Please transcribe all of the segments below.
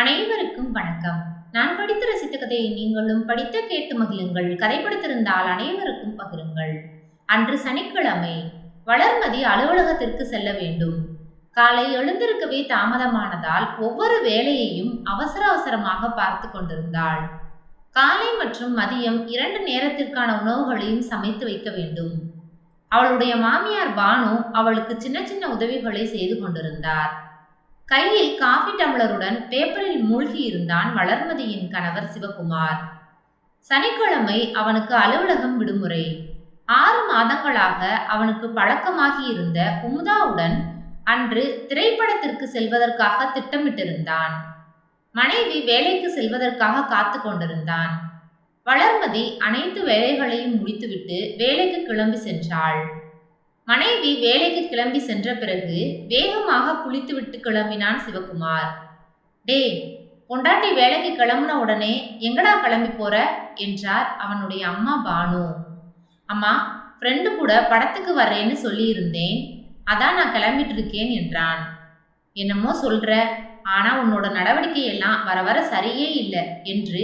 அனைவருக்கும் வணக்கம். நான் படித்து ரசித்த கதையை நீங்களும் படித்த கேட்டு மகிழுங்கள். கதை படித்திருந்தால் அனைவருக்கும் பகிருங்கள். அன்று சனிக்கிழமை வளர்மதி அலுவலகத்திற்கு செல்ல வேண்டும். காலை எழுந்திருக்கவே தாமதமானதால் ஒவ்வொரு வேலையையும் அவசர அவசரமாக பார்த்து கொண்டிருந்தாள். காலை மற்றும் மதியம் இரண்டு நேரத்திற்கான உணவுகளையும் சமைத்து வைக்க வேண்டும். அவளுடைய மாமியார் பானு அவளுக்கு சின்ன சின்ன உதவிகளை செய்து கொண்டிருந்தார். கையில் காஃபி டம்ளருடன் பேப்பரில் மூழ்கி இருந்தான் வளர்மதியின் கணவர் சிவகுமார். சனிக்கிழமை அவனுக்கு அலுவலகம் விடுமுறை. ஆறு மாதங்களாக அவனுக்கு பழக்கமாகி இருந்த குமுதாவுடன் அன்று திரைப்படத்திற்கு செல்வதற்காக திட்டமிட்டிருந்தான். மனைவி வேலைக்கு செல்வதற்காக காத்து கொண்டிருந்தான். வளர்மதி அனைத்து வேலைகளையும் முடித்துவிட்டு வேலைக்கு கிளம்பி சென்றாள். மனைவி வேலைக்கு கிளம்பி சென்ற பிறகு வேகமாக குளித்துவிட்டு கிளம்பினான் சிவகுமார். டே பொண்டாட்டி வேலைக்கு கிளம்புன உடனே எங்கடா கிளம்பி போற? என்றார் அவனுடைய அம்மா பானு. அம்மா ஃப்ரெண்டு கூட படத்துக்கு வர்றேன்னு சொல்லியிருந்தேன். அதான் நான் கிளம்பிட்டு இருக்கேன் என்றான். என்னமோ சொல்ற. ஆனா உன்னோட நடவடிக்கை எல்லாம் வர வர சரியே இல்லை என்று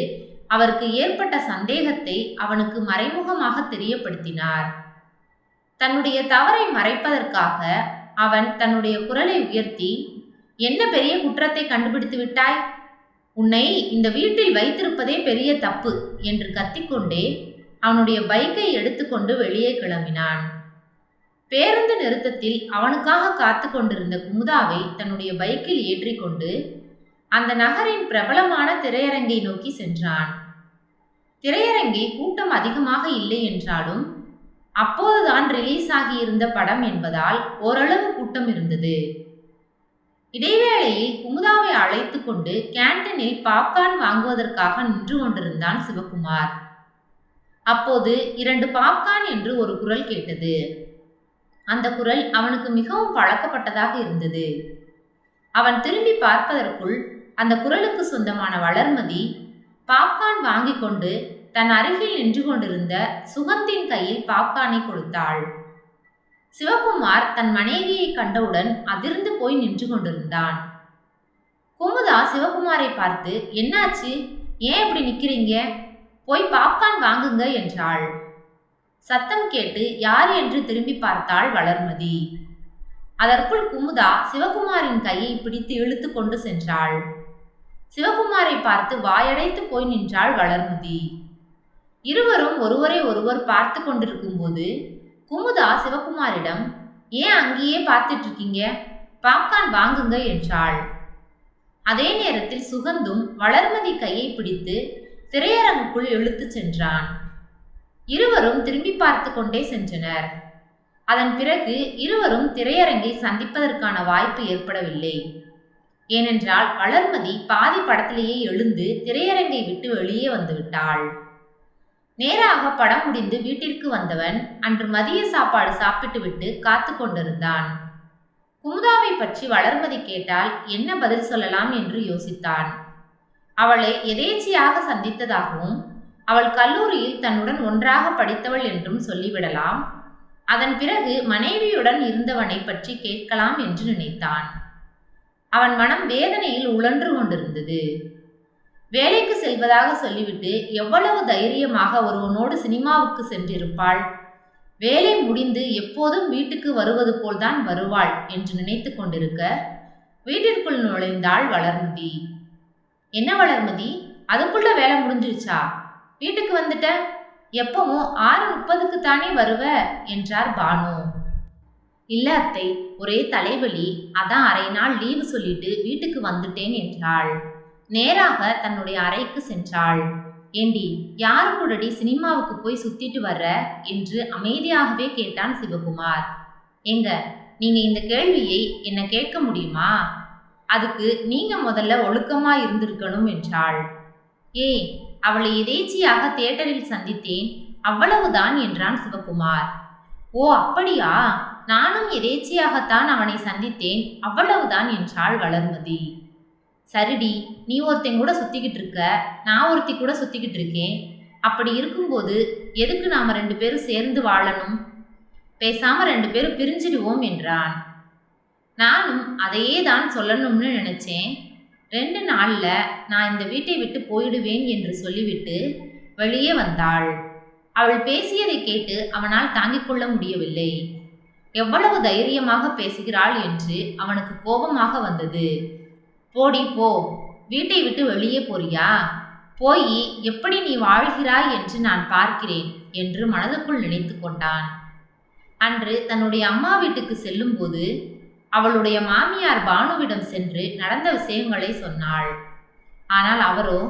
அவருக்கு ஏற்பட்ட சந்தேகத்தை அவனுக்கு மறைமுகமாக தெரியப்படுத்தினார். தன்னுடைய தவறை மறைப்பதற்காக அவன் தன்னுடைய குரலை உயர்த்தி என்ன பெரிய குற்றத்தை கண்டுபிடித்து விட்டாய்? உன்னை இந்த வீட்டில் வைத்திருப்பதே பெரிய தப்பு என்று கத்திக்கொண்டே அவனுடைய பைக்கை எடுத்துக்கொண்டு வெளியே கிளம்பினான். பேருந்து நிறுத்தத்தில் அவனுக்காக காத்து கொண்டிருந்த குமுதாவை தன்னுடைய பைக்கில் ஏற்றிக்கொண்டு அந்த நகரின் பிரபலமான திரையரங்கை நோக்கி சென்றான். திரையரங்கில் கூட்டம் அதிகமாக இல்லை என்றாலும் அப்போதுதான் ரிலீஸ் ஆகியிருந்த படம் என்பதால் ஓரளவு கூட்டம் இருந்தது. இடைவேளையில் குமுதாவை அழைத்து கொண்டு கேண்டீனில் பாப்கார்ன் வாங்குவதற்காக நின்று கொண்டிருந்தான் சிவகுமார். அப்போது இரண்டு பாப்கார்ன் என்று ஒரு குரல் கேட்டது. அந்த குரல் அவனுக்கு மிகவும் பழக்கப்பட்டதாக இருந்தது. அவன் திரும்பி பார்ப்பதற்குள் அந்த குரலுக்கு சொந்தமான வளர்மதி பாப்கார்ன் வாங்கி கொண்டு தன் அருகில் நின்று கொண்டிருந்த சுகந்தின் கையில் பாப்கானை கொடுத்தாள். சிவகுமார் தன் மனைவியை கண்டவுடன் அதிர்ந்து போய் நின்று கொண்டிருந்தான். குமுதா சிவகுமாரை பார்த்து என்னாச்சு? ஏன் இப்படி நிக்கிறீங்க? போய் பாப்கார்ன் வாங்குங்க என்றாள். சத்தம் கேட்டு யார் என்று திரும்பி பார்த்தாள் வளர்மதி. அதற்குள் குமுதா சிவகுமாரின் கையை பிடித்து இழுத்து கொண்டு சென்றாள். சிவகுமாரை பார்த்து வாயடைத்து போய் நின்றாள் வளர்மதி. இருவரும் ஒருவரை ஒருவர் பார்த்து கொண்டிருக்கும் போது குமுதா சிவகுமாரிடம் ஏன் அங்கேயே பார்த்துட்டு இருக்கீங்க பாப்கார்ன் வாங்குங்க என்றாள். அதே நேரத்தில் சுகந்தும் வளர்மதி கையை பிடித்து திரையரங்குக்குள் இழுத்துச் சென்றான். இருவரும் திரும்பி பார்த்து கொண்டே சென்றனர். அதன் பிறகு இருவரும் திரையரங்கில் சந்திப்பதற்கான வாய்ப்பு ஏற்படவில்லை. ஏனென்றால் வளர்மதி பாதி படத்திலேயே எழுந்து திரையரங்கை விட்டு வெளியே வந்துவிட்டாள் நேராக படம் முடிந்து வீட்டிற்கு வந்தவன் அன்று மதிய சாப்பாடு சாப்பிட்டுவிட்டு காத்து கொண்டிருந்தான். குமுதாவை பற்றி வளர்மதி கேட்டால் என்ன பதில் சொல்லலாம் என்று யோசித்தான். அவளை எதேச்சியாக சந்தித்ததாகவும் அவள் கல்லூரியில் தன்னுடன் ஒன்றாக படித்தவள் என்றும் சொல்லிவிடலாம். அதன் பிறகு மனைவியுடன் இருந்தவனை பற்றி கேட்கலாம் என்று நினைத்தான். அவன் மனம் வேதனையில் உழன்று கொண்டிருந்தது. வேலைக்கு செல்வதாக சொல்லிவிட்டு எவ்வளவு தைரியமாக ஒருவனோடு சினிமாவுக்கு சென்றிருப்பாள்? வேலை முடிந்து எப்போதும் வீட்டுக்கு வருவது போல்தான் வருவாள் என்று நினைத்து கொண்டிருக்க வீட்டிற்குள் நுழைந்தாள் வளர்மதி. என்ன வளர்மதி? அதுக்குள்ள வேலை முடிஞ்சிருச்சா? வீட்டுக்கு வந்துட்ட? எப்பவும் ஆறு முப்பதுக்கு தானே வருவ? என்றார் பானு. இல்ல அத்தை ஒரே தலைவலி. அதான் அரை நாள் லீவு சொல்லிட்டு வீட்டுக்கு வந்துட்டேன் என்றாள். நேராக தன்னுடைய அறைக்கு சென்றாள். ஏண்டி யாரு கூடடி சினிமாவுக்கு போய் சுத்திட்டு வர்ற? என்று அமைதியாகவே கேட்டான் சிவகுமார். எங்க நீங்க இந்த கேள்வியை என்ன கேட்க முடியுமா? அதுக்கு நீங்க முதல்ல ஒழுக்கமா இருந்திருக்கணும் என்றாள். ஏய் அவளை எதேச்சியாக தியேட்டரில் சந்தித்தேன் அவ்வளவுதான் என்றான் சிவகுமார். ஓ அப்படியா? நானும் எதேச்சியாகத்தான் அவனை சந்தித்தேன் அவ்வளவுதான் என்றாள் வளர்மதி. சரிடி நீ ஒருத்தன் கூட சுத்திக்கிட்டு இருக்க நான் ஒருத்தி கூட சுத்திக்கிட்டு இருக்கேன். அப்படி இருக்கும்போது எதுக்கு நாம ரெண்டு பேரும் சேர்ந்து வாழணும்? பேசாம ரெண்டு பேரும் பிரிஞ்சிடுவோம் என்றான். நானும் அதையே தான் சொல்லணும்னு நினைச்சேன். ரெண்டு நாள்ல நான் இந்த வீட்டை விட்டு போயிடுவேன் என்று சொல்லிவிட்டு வெளியே வந்தாள். அவள் பேசியதை கேட்டு அவனால் தாங்கிக் கொள்ள முடியவில்லை. எவ்வளவு தைரியமாக பேசுகிறாள் என்று அவனுக்கு கோபமாக வந்தது. போடி போ. வீட்டை விட்டு வெளியே போறியா? போய் எப்படி நீ வாழ்கிறாய் என்று நான் பார்க்கிறேன் என்று மனதுக்குள் நினைத்து கொண்டான். அன்று தன்னுடைய அம்மா வீட்டுக்கு செல்லும்போது அவளுடைய மாமியார் பானுவிடம் சென்று நடந்த விஷயங்களை சொன்னாள். ஆனால் அவரோ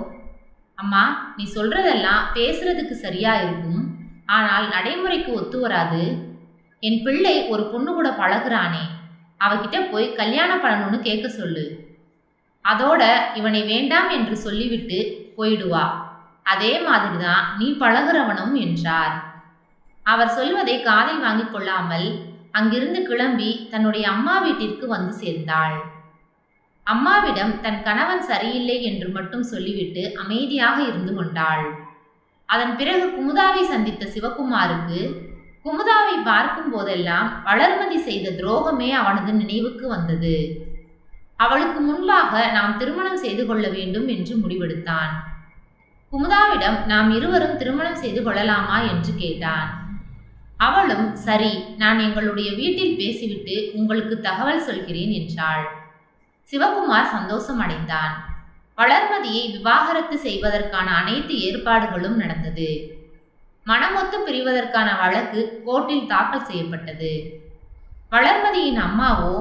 அம்மா நீ சொல்றதெல்லாம் பேசுறதுக்கு சரியா இருக்கும். ஆனால் நடைமுறைக்கு ஒத்து வராது. என் பிள்ளை ஒரு பொண்ணு கூட பழகுறானே. அவகிட்ட போய் கல்யாணம் பண்ணணும்னு கேட்க சொல்லு. அதோட இவனை வேண்டாம் என்று சொல்லிவிட்டு போயிடுவா. அதே மாதிரிதான் நீ பழகுறவனும் என்றார். அவர் சொல்வதை காதில் வாங்கிக் கொள்ளாமல் அங்கிருந்து கிளம்பி தன்னுடைய அம்மா வீட்டிற்கு வந்து சேர்ந்தாள். அம்மாவிடம் தன் கணவன் சரியில்லை என்று மட்டும் சொல்லிவிட்டு அமைதியாக இருந்து கொண்டாள். அதன் பிறகு குமுதாவை சந்தித்த சிவகுமாருக்கு குமுதாவை பார்க்கும் போதெல்லாம் வளர்மதி செய்த துரோகமே அவனது நினைவுக்கு வந்தது. அவளுக்கு முன்பாக நாம் திருமணம் செய்து கொள்ள வேண்டும் என்று முடிவெடுத்தான். குமுதாவிடம் நாம் இருவரும் திருமணம் செய்து கொள்ளலாமா என்று கேட்டான். அவளும் சரி நான் எங்களுடைய வீட்டில் பேசிவிட்டு உங்களுக்கு தகவல் சொல்கிறேன் என்றாள். சிவகுமார் சந்தோஷம் அடைந்தான். வளர்மதியை விவாகரத்து செய்வதற்கான அனைத்து ஏற்பாடுகளும் நடந்தது. மனமொத்து பிரிவதற்கான வழக்கு கோர்ட்டில் தாக்கல் செய்யப்பட்டது. வளர்மதியின் அம்மாவோ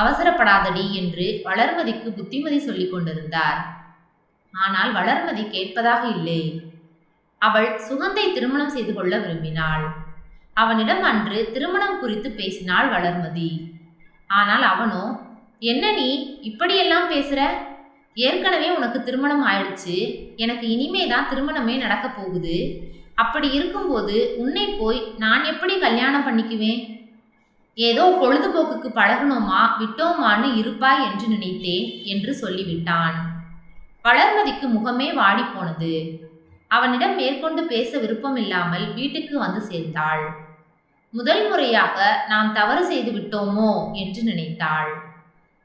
அவசரப்படாதடி என்று வளர்மதிக்கு புத்திமதி சொல்லிக் கொண்டிருந்தார். ஆனால் வளர்மதி கேட்பதாக இல்லை. அவள் சுகந்தை திருமணம் செய்து கொள்ள விரும்பினாள். அவனிடம் அன்று திருமணம் குறித்து பேசினாள் வளர்மதி. ஆனால் அவனோ என்ன நீ இப்படியெல்லாம் பேசுற? ஏற்கனவே உனக்கு திருமணம் ஆயிடுச்சு. எனக்கு இனிமே தான் திருமணமே நடக்க போகுது. அப்படி இருக்கும்போது உன்னை போய் நான் எப்படி கல்யாணம் பண்ணிக்குவேன்? ஏதோ பொழுதுபோக்குக்கு பழகணுமா? விட்டோமான்னு இருப்பாய் என்று நினைத்தேன் என்று சொல்லிவிட்டான். வளர்மதிக்கு முகமே வாடி போனது. அவனிடம் மேற்கொண்டு பேச விருப்பமில்லாமல் வீட்டுக்கு வந்து சேர்ந்தாள். முதல் முறையாக நாம் தவறு செய்து விட்டோமோ? என்று நினைத்தாள்.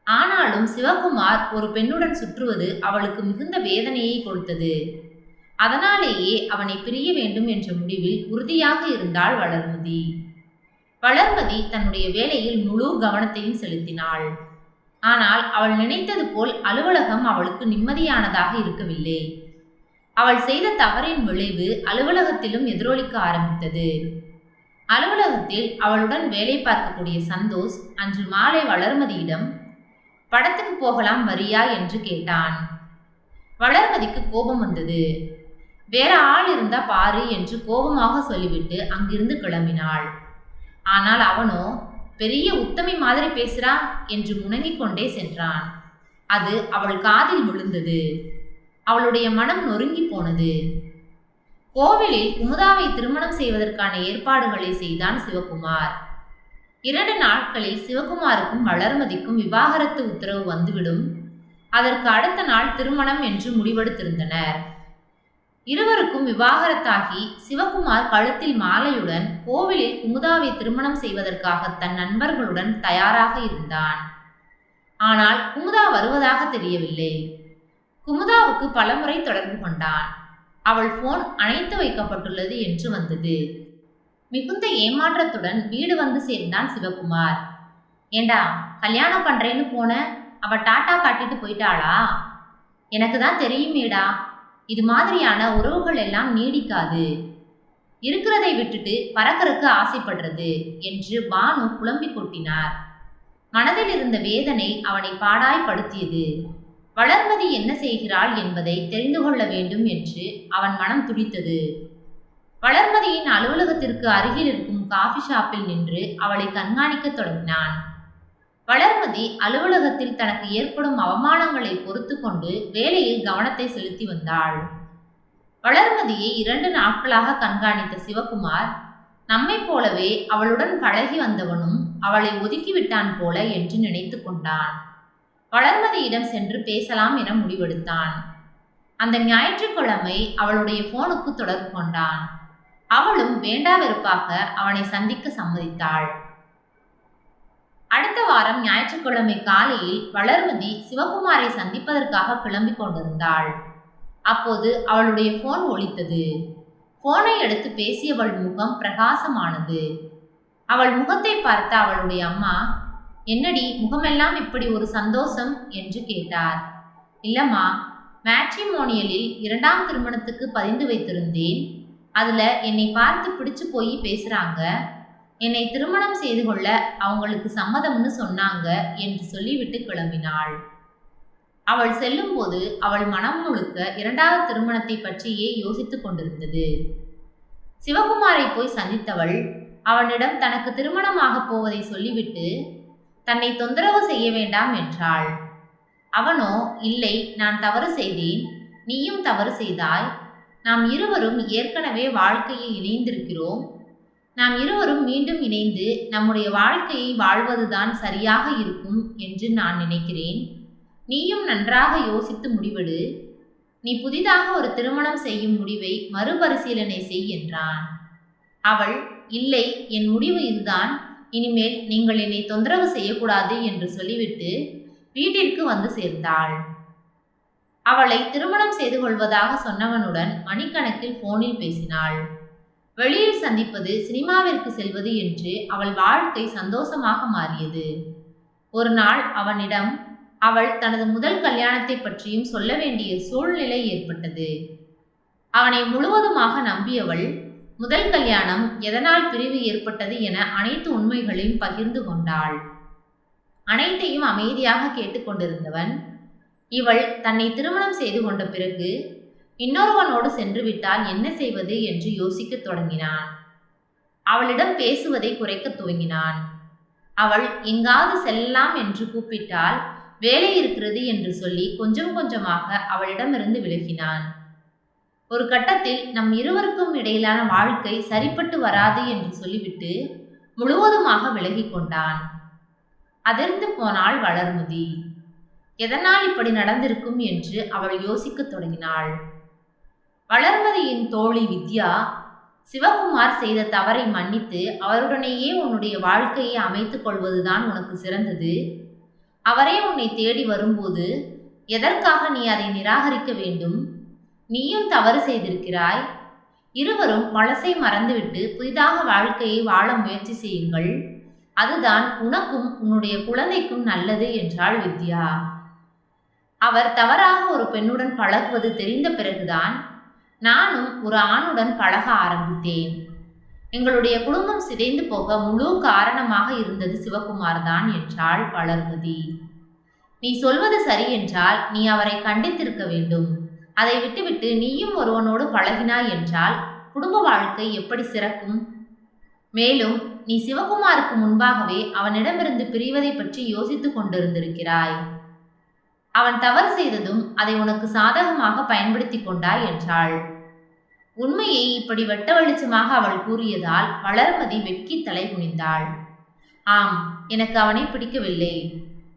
ஆனாலும் சிவகுமார் ஒரு பெண்ணுடன் சுற்றுவது அவளுக்கு மிகுந்த வேதனையை கொடுத்தது. அதனாலேயே அவனை பிரிய வேண்டும் என்ற முடிவில் உறுதியாக இருந்தாள் வளர்மதி. வளர்மதி தன்னுடைய வேலையில் முழு கவனத்தையும் செலுத்தினாள். ஆனால் அவள் நினைத்தது போல் அலுவலகம் அவளுக்கு நிம்மதியானதாக இருக்கவில்லை. அவள் செய்த தவறின் விளைவு அலுவலகத்திலும் எதிரொலிக்க ஆரம்பித்தது. அலுவலகத்தில் அவளுடன் வேலை பார்க்கக்கூடிய சந்தோஷ் அன்று மாலை வளர்மதியிடம் படத்துக்கு போகலாம் வரியா? என்று கேட்டான். வளர்மதிக்கு கோபம் வந்தது. வேற ஆள் இருந்தா பாரு என்று கோபமாக சொல்லிவிட்டு அங்கிருந்து கிளம்பினாள். ஆனால் அவனோ பெரிய உத்தமி மாதிரி பேசுறா என்று முணங்கிக் கொண்டே சென்றான். அது அவள் காதில் விழுந்தது. அவளுடைய மனம் நொறுங்கி போனது. கோவிலில் குமுதாவை திருமணம் செய்வதற்கான ஏற்பாடுகளை செய்தான் சிவகுமார். இரண்டு நாட்களில் சிவகுமாருக்கும் வளர்மதிக்கும் விவாகரத்து உத்தரவு வந்துவிடும். அதற்கு அடுத்த நாள் திருமணம் என்று முடிவெடுத்திருந்தனர். இருவருக்கும் விவாகரத்தாகி சிவகுமார் கழுத்தில் மாலையுடன் கோவிலில் குமுதாவை திருமணம் செய்வதற்காக தன் நண்பர்களுடன் தயாராக இருந்தான். ஆனால் குமுதா வருவதாக தெரியவில்லை. குமுதாவுக்கு பலமுறை தொடர்பு கொண்டான். அவள் போன் அணைத்து வைக்கப்பட்டுள்ளது என்று வந்தது. மிகுந்த ஏமாற்றத்துடன் வீடு வந்து சேர்ந்தான் சிவகுமார். ஏண்டா கல்யாணம் பண்றேன்னு போன? அவ டாட்டா காட்டிட்டு போயிட்டாளா? எனக்கு தான் தெரியுமேடா. இது மாதிரியான உறவுகள் எல்லாம் நீடிக்காது. இருக்கிறதை விட்டுட்டு பறக்கறக்கு ஆசைப்படுறது என்று பானு புலம்பிக் கொட்டினார். மனதில் இருந்த வேதனை அவனை பாடாய்படுத்தியது வளர்மதி என்ன செய்கிறாள் என்பதை தெரிந்து கொள்ள வேண்டும் என்று அவன் மனம் துடித்தது. வளர்மதியின் அலுவலகத்திற்கு அருகில் இருக்கும் காஃபி ஷாப்பில் நின்று அவளை கண்காணிக்கத் தொடங்கினான். வளர்மதி அலுவலகத்தில் தனக்கு ஏற்படும் அவமானங்களை பொறுத்து கொண்டு வேலையில் கவனத்தை செலுத்தி வந்தாள். வளர்மதியை இரண்டு நாட்களாக கண்காணித்த சிவகுமார் நம்மைப் போலவே அவளுடன் பழகி வந்தவனும் அவளை ஒதுக்கிவிட்டான் போல என்று நினைத்து கொண்டான். வளர்மதியிடம் சென்று பேசலாம் என முடிவெடுத்தான். அந்த ஞாயிற்றுக்கிழமை அவளுடைய போனுக்கு தொடர்பு கொண்டான். அவளும் வேண்டா வெறுப்பாக அவனை சந்திக்க சம்மதித்தாள். அடுத்த வாரம் ஞாயிற்றுக்கிழமை காலையில் வளர்மதி சிவகுமாரை சந்திப்பதற்காக கிளம்பி கொண்டிருந்தாள். அப்போது அவளுடைய போன் ஒலித்தது. போனை எடுத்து பேசியவள் முகம் பிரகாசமானது. அவள் முகத்தை பார்த்த அவளுடைய அம்மா என்னடி முகமெல்லாம் இப்படி ஒரு சந்தோஷம்? என்று கேட்டார். இல்லம்மா மேட்ரிமோனியலில் இரண்டாம் திருமணத்துக்கு பதிந்து வைத்திருந்தேன். அதுல என்னை பார்த்து பிடிச்சு போய் பேசுறாங்க. என்னை திருமணம் செய்து கொள்ள அவங்களுக்கு சம்மதம்னு சொன்னாங்க என்று சொல்லிவிட்டு கிளம்பினாள். அவள் செல்லும்போது அவள் மனம் முழுக்க இரண்டாவது திருமணத்தை பற்றியே யோசித்துக் கொண்டிருந்தது. சிவகுமாரை போய் சந்தித்தவள் அவனிடம் தனக்கு திருமணமாக போவதை சொல்லிவிட்டு தன்னை தொந்தரவு செய்ய வேண்டாம் என்றாள். அவனோ இல்லை நான் தவறு செய்தேன். நீயும் தவறு செய்தாய். நாம் இருவரும் ஏற்கனவே வாழ்க்கையில் இணைந்திருக்கிறோம். நாம் இருவரும் மீண்டும் இணைந்து நம்முடைய வாழ்க்கையை வாழ்வதுதான் சரியாக இருக்கும் என்று நான் நினைக்கிறேன். நீயும் நன்றாக யோசித்து முடிவெடு. நீ புதிதாக ஒரு திருமணம் செய்யும் முடிவை மறுபரிசீலனை செய் என்றான். அவள் இல்லை என் முடிவு இதுதான். இனிமேல் நீங்கள் என்னை தொந்தரவு செய்யக்கூடாது என்று சொல்லிவிட்டு வீட்டிற்கு வந்து சேர்ந்தாள். அவளை திருமணம் செய்து கொள்வதாக சொன்னவனுடன் மணிக்கணக்கில் போனில் பேசினாள். வெளியில் சந்திப்பது சினிமாவிற்கு செல்வது என்று அவள் வாழ்க்கை சந்தோஷமாக மாறியது. ஒரு நாள் அவனிடம் அவள் தனது முதல் கல்யாணத்தை பற்றியும் சொல்ல வேண்டிய சூழ்நிலை ஏற்பட்டது. அவனை முழுவதுமாக நம்பியவள் முதல் கல்யாணம் எதனால் பிரிவு ஏற்பட்டது என அனைத்து உண்மைகளையும் பகிர்ந்து கொண்டாள். அனைத்தையும் அமைதியாக கேட்டுக்கொண்டிருந்தவன் இவள் தன்னை திருமணம் செய்து கொண்ட பிறகு இன்னொருவனோடு சென்று விட்டால் என்ன செய்வது என்று யோசிக்கத் தொடங்கினான். அவளிடம் பேசுவதை குறைக்கத் துவங்கினான். அவள் எங்காவது செல்லலாம் என்று கூப்பிட்டால் வேலை இருக்கிறது என்று சொல்லி கொஞ்சம் கொஞ்சமாக அவளிடமிருந்து விலகினான். ஒரு கட்டத்தில் நம் இருவருக்கும் இடையிலான வாழ்க்கை சரிப்பட்டு வராது என்று சொல்லிவிட்டு முழுவதுமாக விலகி கொண்டான். அதிர்ந்து போனாள் வளர்முதி. எதனால் இப்படி நடந்திருக்கும்? என்று அவள் யோசிக்கத் தொடங்கினாள். வளர்மதியின் தோழி வித்யா சிவகுமார் செய்த தவறை மன்னித்து அவருடனேயே உன்னுடைய வாழ்க்கையை அமைத்துக் கொள்வதுதான் உனக்கு சிறந்தது. அவரே உன்னை தேடி வரும்போது எதற்காக நீ அதை நிராகரிக்க வேண்டும்? நீயும் தவறு செய்திருக்கிறாய். இருவரும் பழசை மறந்துவிட்டு புதிதாக வாழ்க்கையை வாழ முயற்சி செய்யுங்கள். அதுதான் உனக்கும் உன்னுடைய குழந்தைக்கும் நல்லது என்றாள் வித்யா. அவர் தவறாக ஒரு பெண்ணுடன் பழகுவது தெரிந்த பிறகுதான் நானும் ஒரு ஆணுடன் பழக ஆரம்பித்தேன். எங்களுடைய குடும்பம் சிதைந்து போக முழு காரணமாக இருந்தது சிவகுமார் தான் என்றாள் வளர்மதி. நீ சொல்வது சரி என்றால் நீ அவரை கண்டித்திருக்க வேண்டும். அதை விட்டுவிட்டு நீயும் ஒருவனோடு பழகினாய் என்றால் குடும்ப வாழ்க்கை எப்படி சிறக்கும்? மேலும் நீ சிவகுமாருக்கு முன்பாகவே அவனிடமிருந்து பிரிவதை பற்றி யோசித்துக் கொண்டிருந்திருக்கிறாய். அவன் தவறு செய்ததும் அதை உனக்கு சாதகமாக பயன்படுத்தி கொண்டாய் என்றாள். உண்மையை இப்படி வெட்ட வெளிச்சமாக அவள் கூறியதால் வளர்மதி வெட்கி தலை குனிந்தாள். ஆம் எனக்கு அவனை பிடிக்கவில்லை.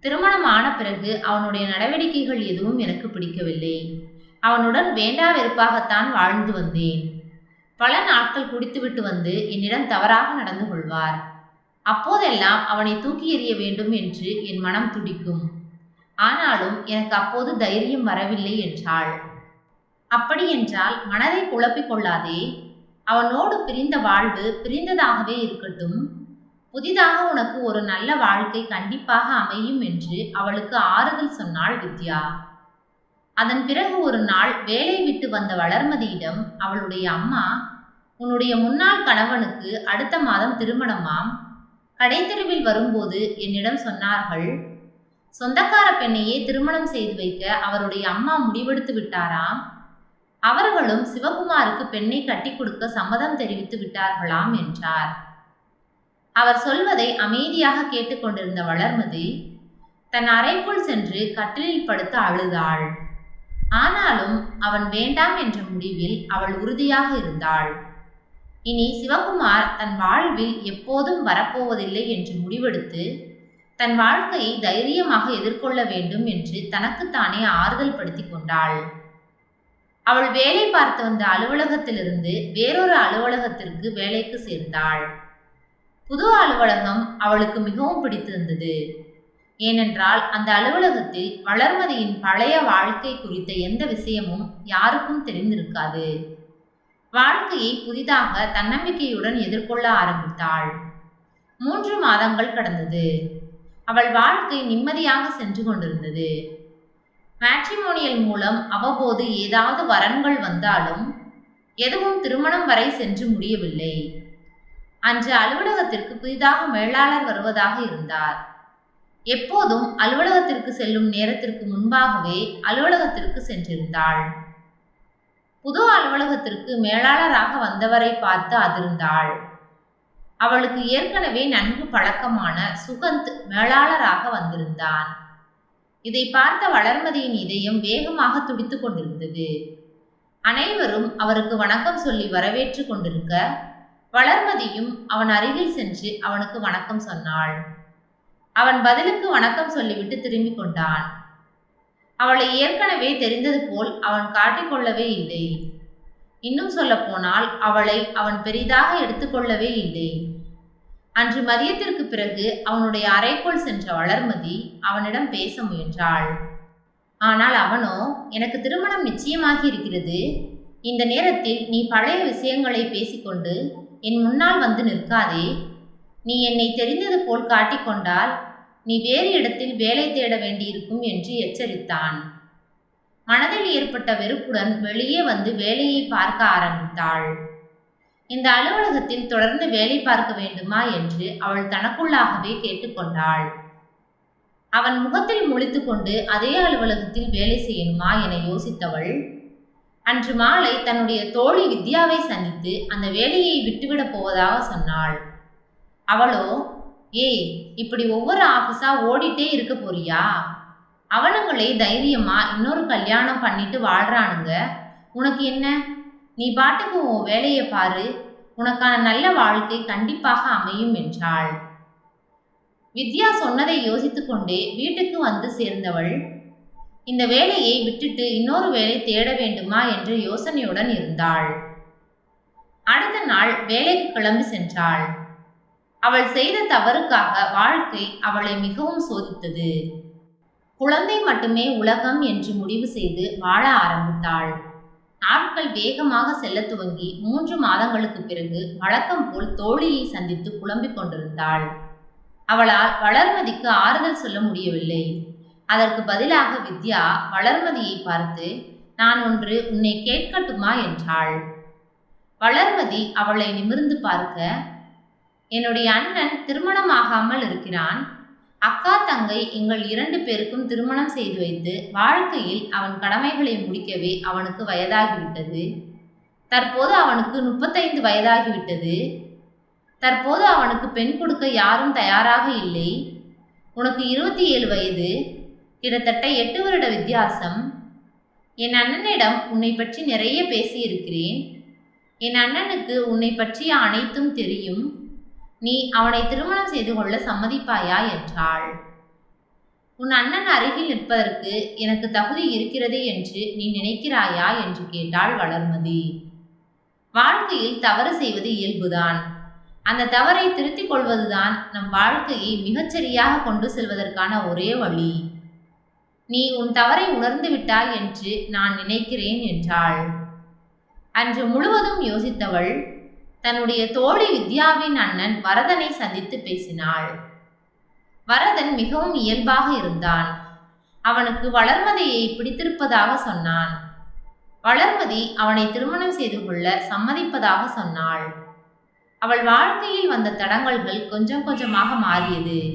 திருமணம் ஆன பிறகு அவனுடைய நடவடிக்கைகள் எதுவும் எனக்கு பிடிக்கவில்லை. அவனுடன் வேண்டா வெறுப்பாகத்தான் வாழ்ந்து வந்தேன். பல நாட்கள் குடித்துவிட்டு வந்து என்னிடம் தவறாக நடந்து கொள்வார். அப்போதெல்லாம் அவனை தூக்கி எறிய வேண்டும் என்று என் மனம் துடிக்கும். ஆனாலும் எனக்கு அப்போது தைரியம் வரவில்லை என்றாள். அப்படி என்றால் மனதை குழப்பிக் கொள்ளாதே. அவனோடு பிரிந்த வாழ்வு பிரிந்ததாகவே இருக்கட்டும். புதிதாக உனக்கு ஒரு நல்ல வாழ்க்கை கண்டிப்பாக அமையும் என்று அவளுக்கு ஆறுதல் சொன்னாள் வித்யா. அதன் பிறகு ஒரு நாள் வேலை விட்டு வந்த வளர்மதியிடம் அவளுடைய அம்மா உன்னுடைய முன்னாள் கணவனுக்கு அடுத்த மாதம் திருமணமாம். கடைத்தெருவில் வரும்போது என்னிடம் சொன்னார்கள் சொந்தக்கார பெண்ணையே திருமணம் செய்து வைக்க அவருடைய அம்மா முடிவெடுத்து விட்டாராம்? அவர்களும் சிவகுமாருக்கு பெண்ணை கட்டி கொடுக்க சம்மதம் தெரிவித்து விட்டார்களாம் என்றார். அவர் சொல்வதை அமைதியாக கேட்டுக்கொண்டிருந்த வளர்மதி தன் அறைக்குள் சென்று கட்டிலில் படுத்து அழுதாள். ஆனாலும் அவன் வேண்டாம் என்ற முடிவில் அவள் உறுதியாக இருந்தாள். இனி சிவகுமார் தன் வாழ்வில் எப்போதும் வரப்போவதில்லை என்று முடிவெடுத்து தன் வாழ்க்கையை தைரியமாக எதிர்கொள்ள வேண்டும் என்று தனக்குத்தானே ஆறுதல் படுத்தி கொண்டாள். அவள் வேலை பார்த்து வந்த அலுவலகத்திலிருந்து வேறொரு அலுவலகத்திற்கு வேலைக்கு சேர்ந்தாள். புது அலுவலகம் அவளுக்கு மிகவும் பிடித்திருந்தது. ஏனென்றால் அந்த அலுவலகத்தில் வளர்மதியின் பழைய வாழ்க்கை குறித்த எந்த விஷயமும் யாருக்கும் தெரிந்திருக்காது. வாழ்க்கையை புதிதாக தன்னம்பிக்கையுடன் எதிர்கொள்ள ஆரம்பித்தாள். மூன்று மாதங்கள் கடந்தது. அவள் வாழ்க்கை நிம்மதியாக சென்று கொண்டிருந்தது. மேட்ரிமோனியல் மூலம் அவ்வப்போது ஏதாவது வரன்கள் வந்தாலும் எதுவும் திருமணம் வரை சென்று முடியவில்லை. அன்று அலுவலகத்திற்கு புதிதாக மேலாளர் வருவதாக இருந்தார். எப்போதும் அலுவலகத்திற்கு செல்லும் நேரத்திற்கு முன்பாகவே அலுவலகத்திற்கு சென்றிருந்தாள். புது அலுவலகத்திற்கு மேலாளராக வந்தவரை பார்த்து அதிர்ந்தாள். அவளுக்கு ஏற்கனவே நன்கு பழக்கமான சுகந்த் மேலாளராக வந்திருந்தான். இதை பார்த்த வளர்மதியின் இதயம் வேகமாக துடித்துக் கொண்டிருந்தது. அனைவரும் அவருக்கு வணக்கம் சொல்லி வரவேற்று கொண்டிருக்க வளர்மதியும் அவன் அருகில் சென்று அவனுக்கு வணக்கம் சொன்னாள். அவன் பதிலுக்கு வணக்கம் சொல்லிவிட்டு திரும்பிக் கொண்டான். அவளை ஏற்கனவே தெரிந்தது போல் அவன் காட்டிக்கொள்ளவே இல்லை. இன்னும் சொல்லப்போனால் அவளை அவன் பெரிதாக எடுத்துக்கொள்ளவே இல்லை. அன்று மதியத்திற்கு பிறகு அவனுடைய அறைக்குள் சென்ற வளர்மதி அவனிடம் பேச முயன்றாள். ஆனால் அவனோ எனக்கு திருமணம் நிச்சயமாகி இருக்கிறது. இந்த நேரத்தில் நீ பழைய விஷயங்களை பேசிக்கொண்டு என் முன்னால் வந்து நிற்காதே. நீ என்னை தெரிந்தது போல் காட்டிக்கொண்டால் நீ வேறு இடத்தில் வேலை தேட வேண்டியிருக்கும் என்று எச்சரித்தான். மனதில் ஏற்பட்ட வெறுப்புடன் வெளியே வந்து வேலையை பார்க்க ஆரம்பித்தாள். இந்த அலுவலகத்தில் தொடர்ந்து வேலை பார்க்க வேண்டுமா என்று அவள் தனக்குள்ளாகவே கேட்டுக்கொண்டாள். அவன் முகத்தில் முழித்துக்கொண்டு அதே அலுவலகத்தில் வேலை செய்யணுமா என யோசித்தவள் அன்று மாலை தன்னுடைய தோழி வித்யாவை சந்தித்து அந்த வேலையை விட்டுவிடப் போவதாக சொன்னாள். அவளோ ஏய் இப்படி ஒவ்வொரு ஆஃபீஸா ஓடிட்டே இருக்க போறியா? அவனுங்களே தைரியமா இன்னொரு கல்யாணம் பண்ணிட்டு வாழ்றானுங்க. உனக்கு என்ன? நீ பாட்டுக்கு உன் வேலையை பாரு. உனக்கான நல்ல வாழ்க்கை கண்டிப்பாக அமையும் என்றாள். வித்யா சொன்னதை யோசித்துக்கொண்டே வீட்டுக்கு வந்து சேர்ந்தவள். இந்த வேலையை விட்டுட்டு இன்னொரு வேலை தேட வேண்டுமா என்ற யோசனையுடன் இருந்தாள். அடுத்த நாள் வேலைக்கு கிளம்பி சென்றாள். அவள் செய்த தவறுக்காக வாழ்க்கை அவளை மிகவும் சோதித்தது. குழந்தை மட்டுமே உலகம் என்று முடிவு செய்து வாழ ஆரம்பித்தாள். நாட்கள் வேகமாக செல்ல துவங்கி மூன்று மாதங்களுக்கு பிறகு வழக்கம் போல் தோழியை சந்தித்து புலம்பிக் கொண்டிருந்தாள். அவளால் வளர்மதிக்கு ஆறுதல் சொல்ல முடியவில்லை. அதற்கு பதிலாக வித்யா வளர்மதியை பார்த்து நான் ஒன்று உன்னை கேட்கட்டுமா? என்றாள். வளர்மதி அவளை நிமிர்ந்து பார்க்க என்னுடைய அண்ணன் திருமணமாகாமல் இருக்கிறான். அக்கா தங்கை எங்கள் இரண்டு பேருக்கும் திருமணம் செய்து வைத்து வாழ்க்கையில் அவன் கடமைகளை முடிக்கவே அவனுக்கு வயதாகிவிட்டது. தற்போது அவனுக்கு முப்பத்தைந்து வயதாகிவிட்டது. தற்போது அவனுக்கு பெண் கொடுக்க யாரும் தயாராக இல்லை. உனக்கு இருபத்தி ஏழு வயது. கிட்டத்தட்ட எட்டு வருட வித்தியாசம். என் அண்ணனிடம் உன்னை பற்றி நிறைய பேசியிருக்கிறேன். என் அண்ணனுக்கு உன்னை பற்றிய அனைத்தும் தெரியும். நீ அவனை திருமணம் செய்து கொள்ள சம்மதிப்பாயா? என்றாள். உன் அண்ணன் அருகில் நிற்பதற்கு எனக்கு தகுதி இருக்கிறது என்று நீ நினைக்கிறாயா? என்று கேட்டாள் வளர்மதி. வாழ்க்கையில் தவறு செய்வது இயல்புதான். அந்த தவறை திருத்திக் கொள்வதுதான் நம் வாழ்க்கையை மிகச்சரியாக கொண்டு செல்வதற்கான ஒரே வழி. நீ உன் தவறை உணர்ந்து விட்டாய் என்று நான் நினைக்கிறேன் என்றாள். அன்று முழுவதும் யோசித்தவள் தன்னுடைய தோழி வித்யாவின் அண்ணன் வரதனை சந்தித்து பேசினாள். வரதன் மிகவும் இயல்பாக இருந்தான். அவனுக்கு வளர்மதியை பிடித்திருப்பதாக சொன்னான். வளர்மதி அவனை திருமணம் செய்து கொள்ள சம்மதிப்பதாக சொன்னாள். அவள் வாழ்க்கையில் வந்த தடங்கல்கள் கொஞ்சம் கொஞ்சமாக மாறியது.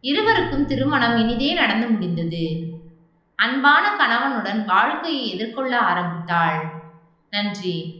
இருவருக்கும் திருமணம் இனிதே நடந்து முடிந்தது. அன்பான கணவனுடன் வாழ்க்கையை எதிர்கொள்ள ஆரம்பித்தாள். நன்றி.